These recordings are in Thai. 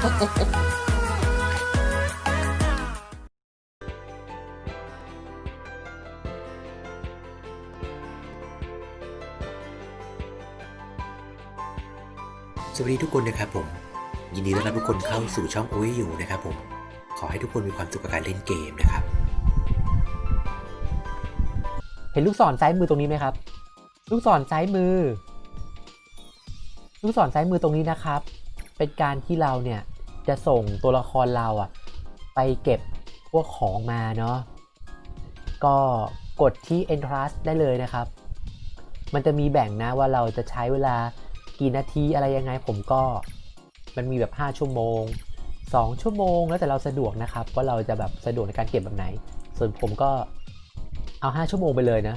สวัสดีทุกคนนะครับผม ยินดีต้อนรับทุกคนเข้าสู่ช่องโอ้ยอยู่นะครับผม ขอให้ทุกคนมีความสุขกับการเล่นเกมนะครับ เห็นลูกศรซ้ายมือตรงนี้ไหมครับ ลูกศรซ้ายมือ ลูกศรซ้ายมือตรงนี้นะครับ เป็นการที่เราเนี่ยจะส่งตัวละครเราอะไปเก็บพวกของมาเนาะก็กดที่ entrust ได้เลยนะครับ มันจะมีแบ่งนะว่าเราจะใช้เวลากี่นาทีอะไรยังไงผมก็มันมีแบบ 5 ชั่วโมง 2 ชั่วโมงแล้วแต่เราสะดวกนะครับ ว่าเราจะแบบสะดวกในการเก็บแบบไหน ส่วนผมก็เอา 5 ชั่วโมงไปเลยนะ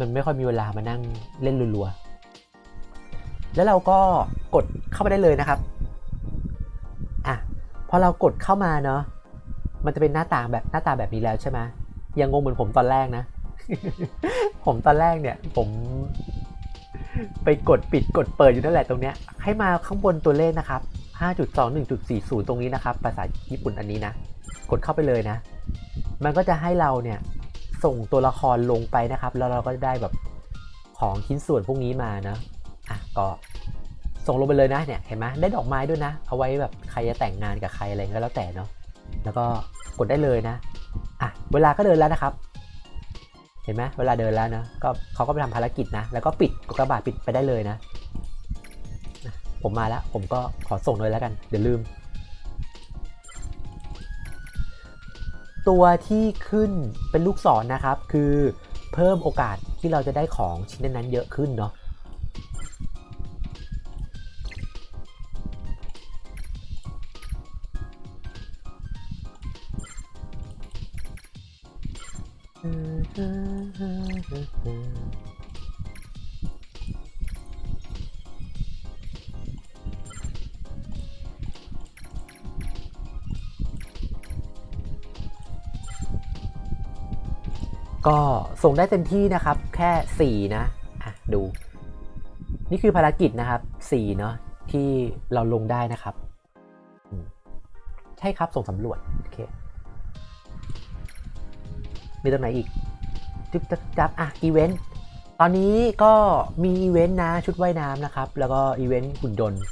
มันไม่ค่อยมีเวลามานั่งเล่นรัวๆ แล้วเราก็กดเข้ามาได้เลยนะครับอะพอเรากดเข้ามาเนาะมันจะเป็นหน้าตาแบบหน้าตาแบบนี้แล้วใช่ไหมยังงงเหมือนผมตอนแรกนะ ผมตอนแรกเนี่ย ผมไปกดปิดกดเปิดอยู่นั่นแหละตรงเนี้ย ให้มาข้างบนตัวเลขนะครับ 5.21.40 ตรงนี้นะครับ ภาษาญี่ปุ่นอันนี้นะ กดเข้าไปเลยนะ มันก็จะให้เราเนี่ย ส่งตัวละครลงไปนะครับ แล้วเราก็จะได้แบบของชิ้นส่วนพวกนี้มานะ ก็ส่งลงไปเลยนะเนี่ยเห็นไหมได้ดอกไม้ด้วยนะ เอาไว้แบบใครจะแต่งงานกับใครอะไรก็แล้วแต่เนาะแล้วก็กดได้เลยนะอะเวลาก็เดินแล้วนะครับ เห็นไหมเวลาเดินแล้วนะก็เขาก็ไปทำภารกิจนะ แล้วก็ปิดกระบาดปิดไปได้เลยนะ ผมมาแล้วผมก็ขอส่งเลยแล้วกันเดี๋ยวลืม ตัวที่ขึ้นเป็นลูกศรนนะครับ คือเพิ่มโอกาสที่เราจะได้ของชิ้นนั้นๆเยอะขึ้นเนาะ ก็ส่งได้เต็มที่นะครับ แค่ 4 นะอะดู นี่คือภารกิจนะครับ 4 เนาะที่เราลงได้นะครับ ใช่ครับส่งสำรวจ โอเค มีตรงไหนอีกจุ๊บจับจับอะอีเวนต์ตอนนี้ก็มีอีเวนต์นะชุดว่ายน้ำนะครับ แล้วก็อีเวนต์หุ่นยนต์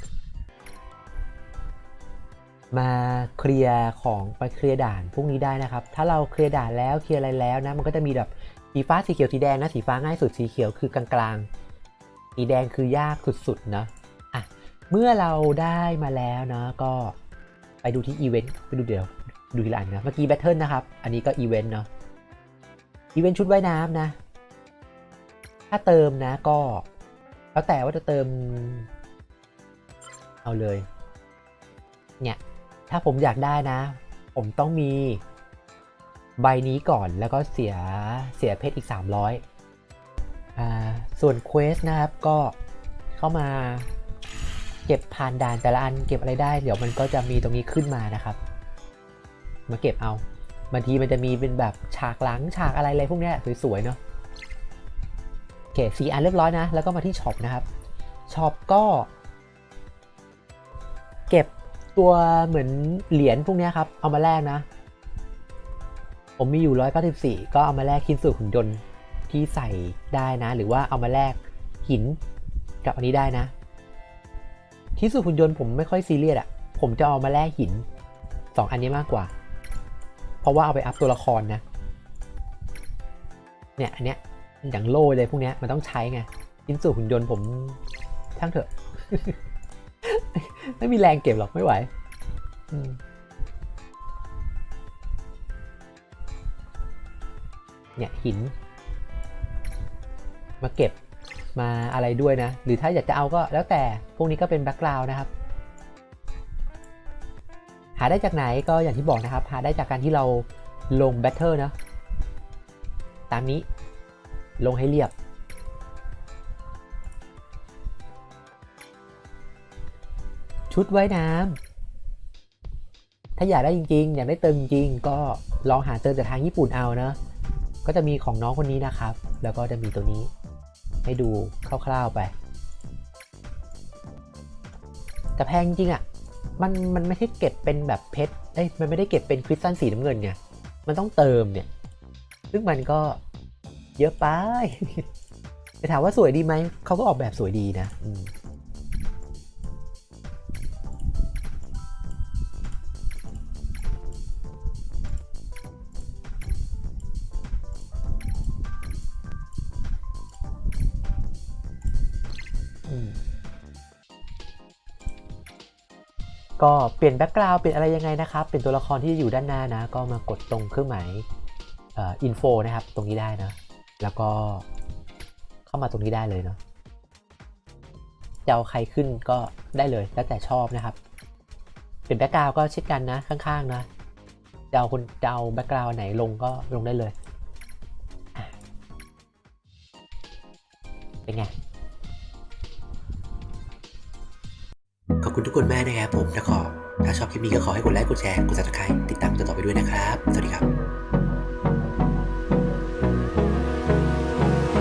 มาเคลียร์ของไปเคลียร์ด่านพวกนี้ได้นะครับ ถ้าเราเคลียร์ด่านแล้วเคลียร์อะไรแล้วนะ มันก็จะมีแบบสีฟ้าสีเขียวสีแดงนะ สีฟ้าง่ายสุดสีเขียวคือกลางๆสีแดงคือยากสุดๆนะอะเมื่อเราได้มาแล้วนะก็ไปดูที่อีเวนต์ไปดูเดี๋ยวดูทีละอันนะเมื่อกี้แบทเทิลนะครับ อันนี้ก็อีเวนต์เนาะ อีเวนต์ชุดว่ายน้ำนะ ถ้าเติมนะก็ แล้วแต่ว่าจะเติม เอาเลย เนี่ย ถ้าผมอยากได้นะ ผมต้องมีใบนี้ก่อนแล้วก็เสียเสียเพชรอีก 300อ่าส่วนเควสนะครับก็เข้ามาเก็บผ่านด่านแต่ละอันเก็บอะไรได้ เดี๋ยวมันก็จะมีตรงนี้ขึ้นมานะครับ มาเก็บเอา บางทีมันจะมีเป็นแบบฉากหลังฉากอะไรอะไรพวกนี้สวยๆเนาะโอเคสีอันเรียบร้อยนะ แล้วก็มาที่ช็อปนะครับช็อปก็ เก็บตัวเหมือนเหรียญพวกนี้ครับ เอามาแลกนะ ผมมีอยู่ 194 ก็เอามาแลกชิ้นส่วนหุ่นยนต์ที่ใส่ได้นะ หรือว่าเอามาแลกหินกับอันนี้ได้นะชิ้นส่วนหุ่นยนต์ผมไม่ค่อยซีเรียสอะผมจะเอามาแลกหิน 2 อันนี้มากกว่า เพราะว่าเอาไปอัพตัวละครนะ เนี่ยอันเนี้ยอย่างโล่เลยพวกเนี้ยมันต้องใช้ไงชิ้นส่วนหุ่นยนต์ผมช่างเถอะ ไม่มีแรงเก็บหรอกไม่ไหวเนี่ยหิน มาเก็บมาอะไรด้วยนะ หรือถ้าอยากจะเอาก็แล้วแต่พวกนี้ก็เป็นแบ็กกราวน์นะครับ หาได้จากไหนก็อย่างที่บอกนะครับ หาได้จากการที่เราลงแบทเทิลนะ ตามนี้ลงให้เรียบ ชุดว่ายน้ำถ้าอยากได้จริงๆ อยากได้เติมจริงก็ลองหาเติมจากทางญี่ปุ่นเอานะ ก็จะมีของน้องคนนี้นะครับ แล้วก็จะมีตัวนี้ ให้ดูคร่าวๆไป แต่แพงจริงอะ่ะ มันมันไม่ได้เก็บเป็นแบบเพชรเอ้ยมันไม่ได้เก็บเป็นคริสตัลสีน้ำเงินไงมันต้องเติมเนี่ย ซึ่งมันก็เยอะไปแต่ถามว่าสวยดีไหม เขาก็ออกแบบสวยดีนะอืม ก็เปลี่ยนแบ็กกราวด์เปลี่ยนอะไรยังไงนะครับ เป็นตัวละครที่อยู่ด้านหน้านะ ก็มากดตรงเครื่องหมายอินโฟนะครับ ตรงนี้ได้นะ แล้วก็เข้ามาตรงนี้ได้เลยเนาะจะเอาใครขึ้นก็ได้เลย แล้วแต่ชอบนะครับ เป็นแบ็กกราวก็เช่นกันนะข้างๆนะจะเอาคนจะเอาแบ็กกราวไหนลงก็ลงได้เลย คุณทุกคนมากนะครับผมถ้าขอถ้าชอบคลิปนี้ก็ขอให้กดไลค์กดแชร์กด subscribe ติดตามต่อไปด้วยนะครับ สวัสดีครับ